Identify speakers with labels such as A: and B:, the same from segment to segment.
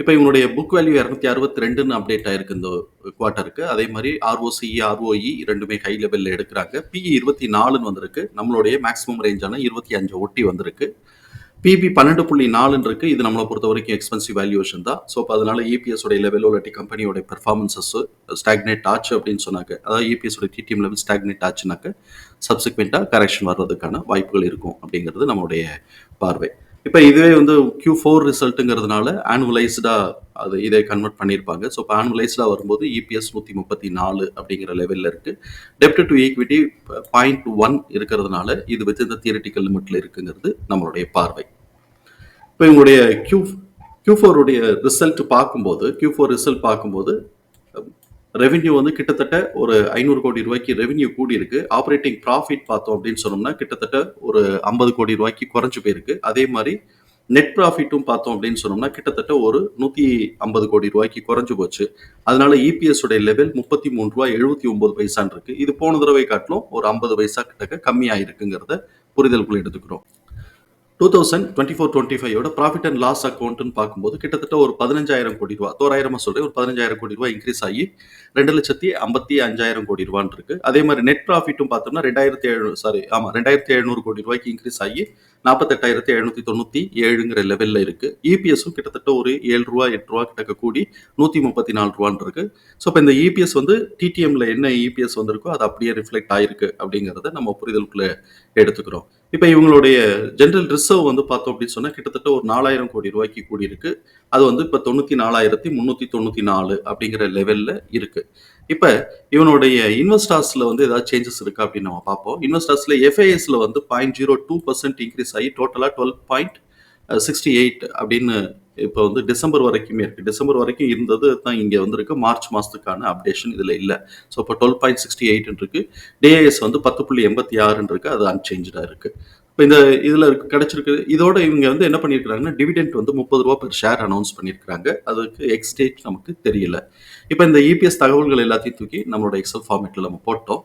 A: இப்போ இவனுடைய book value இரநூத்தி அறுபத்தி ரெண்டுன்னு அப்டேட் ஆயிருக்கு இந்த குவார்ட்டருக்கு அதே மாதிரி ஆர்ஓசி ஆர்ஓஇ ரெண்டுமே ஹை லெவலில் எடுக்கிறாங்க. பிஇ இருபத்தி நாலுன்னு வந்திருக்கு. நம்மளுடைய மேக்ஸிமம் ரேஞ்சான இருபத்தி அஞ்சு ஒட்டி வந்திருக்கு. பிபி பன்னெண்டு புள்ளி நாலுன்னு இருக்கு. இது நம்மளை பொறுத்த வரைக்கும் எக்ஸ்பென்சிவ் வேல்யூஷன் தான். ஸோ அப்போ அதனால இபிஎஸ் உடைய லெவலோ இல்லாட்டி கம்பெனியோட பெர்ஃபார்மன்சஸ் ஸ்டாக்னேட் ஆச்சு அப்படின்னு சொன்னாக்க அதாவது இபிஎஸ் உடைய டிடிஎம் லெவல் ஸ்டாக்னேட் ஆச்சுனாக்க சப்சிக்வெண்ட்டாக கரெக்ஷன் வர்றதுக்கான வாய்ப்புகள் இருக்கும் அப்படிங்கிறது நம்மளுடைய பார்வை. இப்போ இதுவே வந்து கியூ ஃபோர் ரிசல்ட்டுங்கிறதுனால ஆனுவலைஸ்டாக அது இதை கன்வெர்ட் பண்ணியிருப்பாங்க. ஸோ இப்போ ஆனுவலைஸ்டாக வரும்போது இபிஎஸ் நூற்றி முப்பத்தி நாலு அப்படிங்கிற லெவலில் இருக்குது டெப்ட் டு ஈக்விட்டி பாயிண்ட் ஒன் இருக்கிறதுனால இது வித் இந்த தியரிட்டிக்கல் லிமிட்டில் இருக்குங்கிறது நம்மளுடைய பார்வை. இப்போ இவங்களுடைய கியூ கியூ ஃபோருடைய ரிசல்ட் பார்க்கும்போது கியூ ஃபோர் ரிசல்ட் பார்க்கும்போது ரெவென்யூ வந்து கிட்டத்தட்ட ஒரு ஐநூறு கோடி ரூபாய்க்கு ரெவென்யூ கூடி இருக்கு ஆப்ரேட்டிங் ப்ராஃபிட் பார்த்தோம் அப்படின்னு சொன்னோம்னா கிட்டத்தட்ட ஒரு ஐம்பது கோடி ரூபாய்க்கு குறைஞ்சு போயிருக்கு. அதே மாதிரி நெட் ப்ராஃபிட்டும் பார்த்தோம் அப்படின்னு சொன்னோம்னா கிட்டத்தட்ட ஒரு நூற்றி ஐம்பது கோடி ரூபாய்க்கு குறைஞ்சு போச்சு. அதனால இபிஎஸ் உடைய லெவல் முப்பத்தி மூணு ரூபாய் எழுபத்தி ஒன்பது பைசான் இருக்கு. இது போன தடவை காட்டிலும் ஒரு ஐம்பது பைசா கிட்டக்க கம்மியாக இருக்குங்கிறத புரிதலுக்குள்ள எடுத்துக்கிறோம். Two thousand twenty four twenty ஃபைவோட profit and loss அக்கௌண்ட்னு பார்க்கும்போது கிட்டத்தட்ட ஒரு பதினஞ்சாயிரம் கோடி ரூபா தோராயிரமாக சொல்கிறேன் ஒரு பதினஞ்சாயிரம் கோடி ரூபா இன்க்ரீஸ் ஆகி ரெண்டு லட்சத்தி ஐம்பத்தி அஞ்சாயிரம் கோடி ரூபான் இருக்கு. அதே மாதிரி நெட் ப்ராஃபிட்டும் பார்த்தோம்னா ரெண்டாயிரத்தி ஏழு சாரி ஆமாம் ரெண்டாயிரத்தி எழுநூறு கோடி ரூபாய்க்கு இன்க்ரீஸ் ஆகி நாற்பத்தெட்டாயிரத்தி எழுநூத்தி தொண்ணூத்தி ஏழுங்கிற லெவல்ல இருக்கு. இபிஎஸும் கிட்டத்தட்ட ஒரு ஏழு ரூபா எட்டு ரூபா கிட்ட கூடி நூத்தி முப்பத்தி நாலு ரூபான்ருக்கு ஸோ இப்போ இந்த இபிஎஸ் வந்து டிடிஎம்ல என்ன இபிஎஸ் வந்திருக்கோ அது அப்படியே ரிஃப்ளெக்ட் ஆயிருக்கு அப்படிங்கிறத நம்ம புரிதலுக்குள்ள எடுத்துக்கிறோம். இப்போ இவங்களுடைய ஜென்ரல் ரிசர்வ் வந்து பார்த்தோம் அப்படின்னு சொன்னால் கிட்டத்தட்ட ஒரு நாலாயிரம் கோடி ரூபாய்க்கு கூடி இருக்குது அது வந்து இப்போ தொண்ணூற்றி நாலாயிரத்தி முந்நூற்றி தொண்ணூற்றி நாலு அப்படிங்கிற லெவலில் இருக்குது இப்போ இவனுடைய இன்வெஸ்டார்ஸில் வந்து ஏதாவது சேஞ்சஸ் இருக்கா அப்படின்னு நம்ம பார்ப்போம். இன்வெஸ்டார்ஸில் எஃப்ஐஎஸ்ல வந்து point zero two percent increase ஆகி டோட்டலாக டுவெல் பாயிண்ட் சிக்ஸ்டி எயிட் அப்படின்னு இப்போ வந்து டிசம்பர் வரைக்குமே இருக்குது டிசம்பர் வரைக்கும் இருந்தது தான் இங்கே வந்திருக்கு. மார்ச் மாதத்துக்கான அப்டேஷன் இதில் இல்லை. ஸோ இப்போ டுவெல் பாயிண்ட் சிக்ஸ்டி எயிட் இருக்குது டிஏஎஸ் வந்து பத்து புள்ளி எண்பத்தி ஆறுன்னு இருக்குது அது அன்சேஞ்சாக இருக்குது இப்போ இந்த இதில் கிடைச்சிருக்கு இதோட இவங்க வந்து என்ன பண்ணியிருக்காங்கன்னா டிவிடெண்ட் வந்து முப்பது ரூபா பெர் ஷேர் அனௌன்ஸ் பண்ணியிருக்காங்க அதுக்கு எக்ஸ் டேட் நமக்கு தெரியல. இப்போ இந்த இபிஎஸ் தகவல்கள் எல்லாத்தையும் தூக்கி நம்மளோட எக்ஸல் ஃபார்மேட்டில் நம்ம போட்டோம்.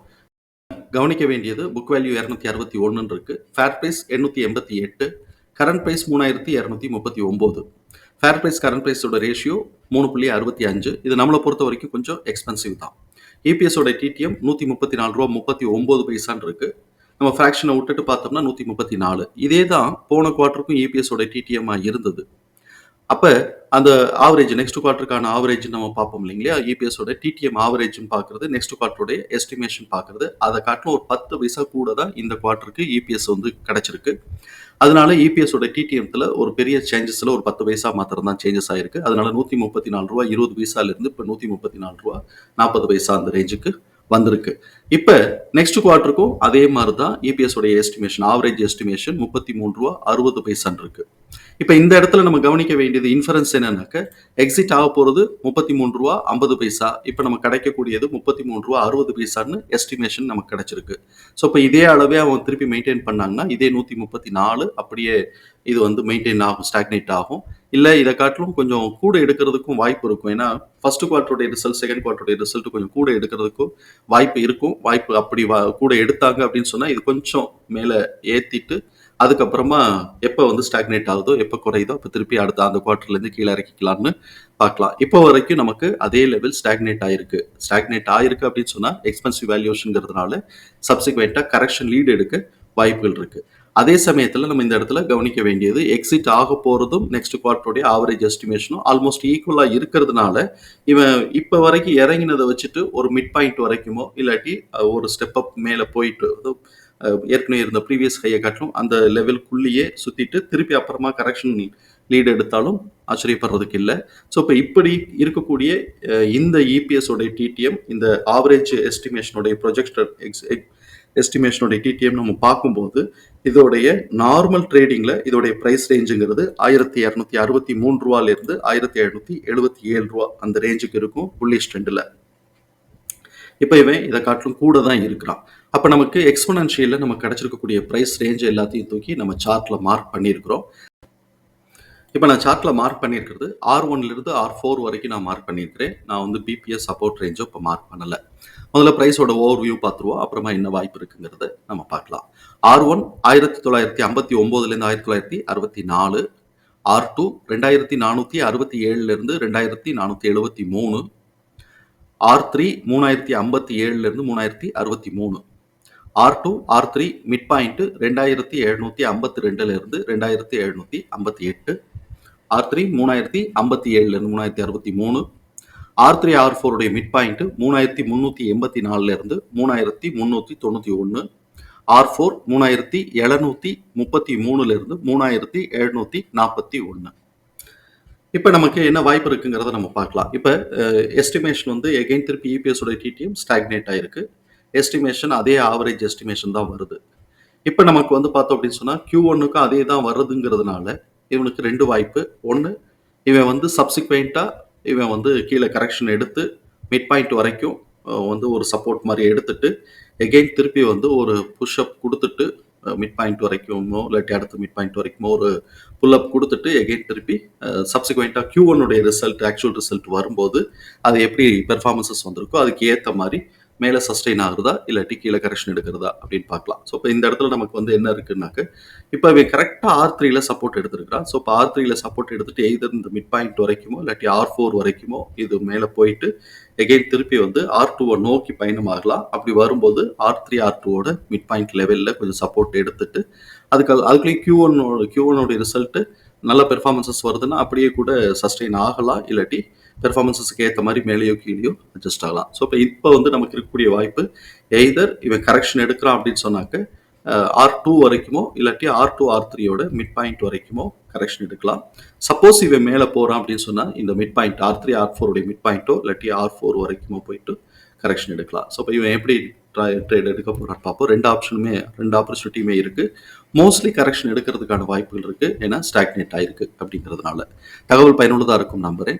A: கவனிக்க வேண்டியது புக் வேல்யூ இரநூத்தி அறுபத்தி ஒன்றுன்னு இருக்கு. ஃபேர் ப்ரைஸ் எண்ணூற்றி எண்பத்தி எட்டு. கரண்ட் ப்ரைஸ் மூணாயிரத்தி இரநூத்தி முப்பத்தி ஒம்பது. ஃபேர் ப்ரைஸ் கரண்ட் ப்ரைஸோட ரேஷியோ மூணு புள்ளி அறுபத்தி அஞ்சு. இது நம்மளை பொறுத்த வரைக்கும் கொஞ்சம் எக்ஸ்பென்சிவ் தான். இபிஎஸோட டிடிஎம் நூற்றி முப்பத்தி நாலு ரூபா முப்பத்தி ஒம்பது பைசான் இருக்குது நம்ம ஃப்ராக்ஷனை விட்டுட்டு பார்த்தோம்னா நூற்றி முப்பத்தி நாலு. இதே தான் போன குவார்ட்டருக்கும் இபிஎஸோட டிடிஎம்மாக இருந்தது. அப்போ அந்த ஆவரேஜ் நெக்ஸ்ட் குவார்ட்டருக்கான ஆவரேஜ் நம்ம பார்ப்போம் இல்லைங்களா? இபிஎஸோட டிடிஎம் ஆவரேஜ்னு பார்க்குறது நெக்ஸ்ட் குவார்ட்டருடைய எஸ்டிமேஷன் பார்க்குறது. அதை காட்டிலும் ஒரு பத்து பைசா கூட தான் இந்த குவார்ட்டருக்கு இபிஎஸ் வந்து கிடைச்சிருக்கு. அதனால இபிஎஸோட டிடிஎம்ல ஒரு பெரிய சேஞ்சஸில் ஒரு பத்து பைசா மாத்திரம் தான் சேஞ்சஸ் ஆயிருக்கு. அதனால நூற்றி முப்பத்தி நாலு ரூபா இருபது பைசாலேருந்து இப்போ நூற்றி முப்பத்தி நாலு ரூபா நாற்பது பைசா அந்த ரேஞ்சுக்கு வந்திருக்கு. இப்போ நெக்ஸ்ட் குவார்ட்டருக்கும் அதே மாதிரி தான் இபிஎஸ் உடைய எஸ்டிமேஷன் ஆவரேஜ் எஸ்டிமேஷன் முப்பத்தி மூணு ரூபா அறுபது பைசான் இருக்கு. இப்போ இந்த இடத்துல நம்ம கவனிக்க வேண்டியது இன்ஃபரன்ஸ் என்னன்னாக்க எக்ஸிட் ஆக போகிறது முப்பத்தி மூணு ரூபா ஐம்பது பைசா. இப்போ நம்ம கிடைக்கக்கூடியது முப்பத்தி மூணு ரூபா அறுபது பைசான்னு எஸ்டிமேஷன் நமக்கு கிடைச்சிருக்கு. ஸோ இப்போ இதே அளவே அவங்க திருப்பி மெயின்டைன் பண்ணாங்கன்னா இதே நூற்றி முப்பத்தி நாலு அப்படியே இது வந்து மெயின்டைன் ஆகும் ஸ்டாக்னேட் ஆகும். இல்லை இதை காட்டிலும் கொஞ்சம் கூட எடுக்கிறதுக்கும் வாய்ப்பு இருக்கும். ஏன்னா ஃபர்ஸ்ட் குவார்ட்டருடைய ரிசல்ட் செகண்ட் குவார்ட்டருடைய ரிசல்ட் கொஞ்சம் கூட எடுக்கிறதுக்கும் வாய்ப்பு இருக்கும். வாய்ப்பு அப்படி வா- கூட எடுத்தாங்க அப்படின்னு சொன்னால் இது கொஞ்சம் மேலே ஏற்றிட்டு அதுக்கப்புறமா எப்போ வந்து ஸ்டாக்னேட் ஆகுதோ எப்போ குறையுதோ அப்போ திருப்பி அடுத்த அந்த குவார்ட்டர்லேருந்து கீழே இறக்கிக்கலாம்னு பார்க்கலாம். இப்போ வரைக்கும் நமக்கு அதே லெவல் ஸ்டாக்னேட் ஆயிருக்கு. ஸ்டாக்னேட் ஆயிருக்கு அப்படின்னு சொன்னால் எக்ஸ்பென்சிவ் வேல்யூஷனுங்கிறதுனால சப்சிக்வெண்ட்டாக கரெக்ஷன் லீடு எடுக்க வாய்ப்புகள் இருக்கு. அதே சமயத்தில் நம்ம இந்த இடத்துல கவனிக்க வேண்டியது எக்ஸிட் ஆக போகிறதும் நெக்ஸ்ட் குவார்ட்டருடைய ஆவரேஜ் எஸ்டிமேஷனும் ஆல்மோஸ்ட் ஈக்குவலாக இருக்கிறதுனால இவன் இப்போ வரைக்கும் இறங்கினதை வச்சுட்டு ஒரு மிட் பாயிண்ட் வரைக்குமோ இல்லாட்டி ஒரு ஸ்டெப் அப் மேலே போயிட்டு ஏற்கனவே இருந்த ப்ரீவியஸ் ஹையை காட்டிலும் அந்த லெவலுக்குள்ளேயே சுற்றிட்டு திருப்பி அப்புறமா கரெக்ஷன் லீடு எடுத்தாலும் ஆச்சரியப்படுறதுக்கு இல்லை. ஸோ இப்போ இப்படி இருக்கக்கூடிய இந்த இபிஎஸோடைய டிடிஎம் இந்த ஆவரேஜ் எஸ்டிமேஷனுடைய ப்ரொஜெக்டட் எக்ஸ் எஸ்டிமேஷனுடைய டிடிஎம் நம்ம பார்க்கும்போது இதோடைய நார்மல் ட்ரேடிங்கில் இதோடைய ப்ரைஸ் ரேஞ்சுங்கிறது ஆயிரத்தி இரநூத்தி அறுபத்தி மூணு ரூபாலேருந்து ஆயிரத்தி எழுநூற்றி எழுபத்தி ஏழு ரூபா அந்த ரேஞ்சுக்கு இருக்கும் புள்ளிஷ் ட்ரெண்டில் இப்போ இவன் இதை காட்டிலும் கூட தான் இருக்கிறான். அப்போ நமக்கு எக்ஸ்பனன்ஷியலில் நமக்கு கிடைச்சிருக்கக்கூடிய ப்ரைஸ் ரேஞ்ச் எல்லாத்தையும் தூக்கி நம்ம சார்ட்டில் மார்க் பண்ணியிருக்கிறோம். இப்போ நான் சார்ட்டில் மார்க் பண்ணியிருக்கிறது ஆர் ஒன்லேருந்து ஆர் ஃபோர் வரைக்கும் நான் மார்க் பண்ணியிருக்கிறேன். நான் வந்து பிபிஎஸ் சப்போர்ட் ரேஞ்சோ இப்போ மார்க் பண்ணலை. முதல்ல ப்ரைஸோட ஓவர் வியூ பார்த்துருவோம். அப்புறமா என்ன வாய்ப்பு இருக்குங்கிறத நம்ம பார்க்கலாம். ஆர் ஒன் ஆயிரத்தி தொள்ளாயிரத்தி ஐம்பத்தி ஒம்போதுலேருந்து ஆயிரத்தி தொள்ளாயிரத்தி அறுபத்தி நாலு ஆர் டூ ரெண்டாயிரத்தி நானூற்றி அறுபத்தி ஏழுலேருந்து ரெண்டாயிரத்தி நானூற்றி எழுபத்தி மூணு ஆர் த்ரீ மூணாயிரத்தி ஐம்பத்தி ஏழுலேருந்து மூணாயிரத்தி அறுபத்தி மூணு. R two R three mid point ரெண்டாயிரத்தி எழுநூற்றி ஐம்பத்தி ரெண்டுலேருந்து ரெண்டாயிரத்தி எழுநூற்றி ஐம்பத்தி எட்டு. ஆர் த்ரீ மூணாயிரத்தி ஐம்பத்தி ஏழுலேருந்து மூணாயிரத்தி அறுபத்தி மூணு. ஆர் த்ரீ ஆர் ஃபோருடைய மிட் பாயிண்ட்டு மூணாயிரத்தி முந்நூற்றி எண்பத்தி நாலுலேருந்து மூணாயிரத்தி முந்நூற்றி தொண்ணூற்றி ஒன்று. ஆர் ஃபோர் மூணாயிரத்தி எழுநூற்றி முப்பத்தி மூணுலேருந்து மூணாயிரத்தி எழுநூற்றி நாற்பத்தி ஒன்று. இப்போ நமக்கு என்ன வாய்ப்பு இருக்குங்கிறத நம்ம பார்க்கலாம். இப்போ எஸ்டிமேஷன் வந்து எகைன் திருப்பி இபிஎஸ் உடைய டிடிஎம் ஸ்டாக்னேட் ஆயிருக்கு. எஸ்டிமேஷன் அதே ஆவரேஜ் எஸ்டிமேஷன் தான் வருது. இப்போ நமக்கு வந்து பார்த்தோம் அப்படின்னு சொன்னால் கியூ ஒன்னுக்கும் அதே தான் வருதுங்கிறதுனால இவனுக்கு ரெண்டு வாய்ப்பு. ஒன்று இவன் வந்து சப்சிக்வெண்ட்டாக இவன் வந்து கீழே கரெக்ஷன் எடுத்து மிட் பாயிண்ட் வரைக்கும் வந்து ஒரு சப்போர்ட் மாதிரி எடுத்துட்டு எகெயின் திருப்பி வந்து ஒரு புஷ்அப் கொடுத்துட்டு மிட் பாயிண்ட் வரைக்குமோ இல்லாட்டி அடுத்த மிட் பாயிண்ட் வரைக்குமோ ஒரு புல் அப் கொடுத்துட்டு எகெயின் திருப்பி சப்சிக்வெண்ட்டாக கியூ ஒன்னுடைய ரிசல்ட் ஆக்சுவல் ரிசல்ட் வரும்போது அது எப்படி பெர்ஃபார்மன்சஸ் வந்திருக்கோ அதுக்கு ஏற்ற மாதிரி மேலே சஸ்டெயின் ஆகுறதா இல்லாட்டி கீழே கரெக்ஷன் எடுக்கிறதா அப்படின்னு பார்க்கலாம். ஸோ இப்போ இந்த இடத்துல நமக்கு வந்து என்ன இருக்குன்னாக்க இப்போ இவன் கரெக்டாக ஆர் த்ரீல சப்போர்ட் எடுத்துருக்கிறான். ஸோ இப்போ ஆர் த்ரீல சப்போர்ட் எடுத்துட்டு எய்தர் இந்த மிட் பாயிண்ட் வரைக்குமோ இல்லாட்டி ஆர் ஃபோர் வரைக்குமோ இது மேலே போயிட்டு எகெயின் திருப்பி வந்து ஆர் டூவை நோக்கி பயணமாகலாம். அப்படி வரும்போது ஆர் த்ரீ ஆர் டூவோட மிட் பாயிண்ட் லெவலில் கொஞ்சம் சப்போர்ட் எடுத்துட்டு அதுக்கு அதுக்குள்ளேயும் கியூ ஒன்னோட கியூ ஒன்னோட ரிசல்ட்டு நல்ல பெர்ஃபார்மன்சஸ் வருதுன்னா அப்படியே கூட சஸ்டெயின் ஆகலாம். இல்லாட்டி பெர்ஃபார்மன்ஸஸுக்கு ஏற்ற மாதிரி மேலேயோ கீழேயோ அட்ஜஸ்ட் ஆகலாம். ஸோ இப்போ இப்போ வந்து நமக்கு இருக்கக்கூடிய வாய்ப்பு எய்தர் இவன் கரெக்ஷன் எடுக்கிறான் அப்படின்னு சொன்னாக்க ஆர் டூ வரைக்குமோ இல்லாட்டி ஆர் டூ ஆர் த்ரீயோட மிட் பாயிண்ட் வரைக்குமோ கரெக்ஷன் எடுக்கலாம். சப்போஸ் இவன் மேலே போகிறான் அப்படின்னு சொன்னால் இந்த mid point R three R ஃபோருடைய mid பாயிண்ட்டோ இல்லாட்டி ஆர் ஃபோர் வரைக்குமோ போயிட்டு கரெக்ஷன் எடுக்கலாம். ஸோ இப்போ இவன் எப்படி ட்ரேட் எடுக்க போகிறான்னு பார்ப்போம். ரெண்டு ஆப்ஷனுமே ரெண்டு ஆப்பர்ச்சுனிட்டியுமே இருக்குது மோஸ்ட்லி கரெக்ஷன் எடுக்கிறதுக்கான வாய்ப்புகள் இருக்குது ஏன்னா ஸ்டாக்னேட் ஆயிருக்கு அப்படிங்கிறதுனால. தகவல் பயனுள்ளதாக இருக்கும் நம்புறேன்.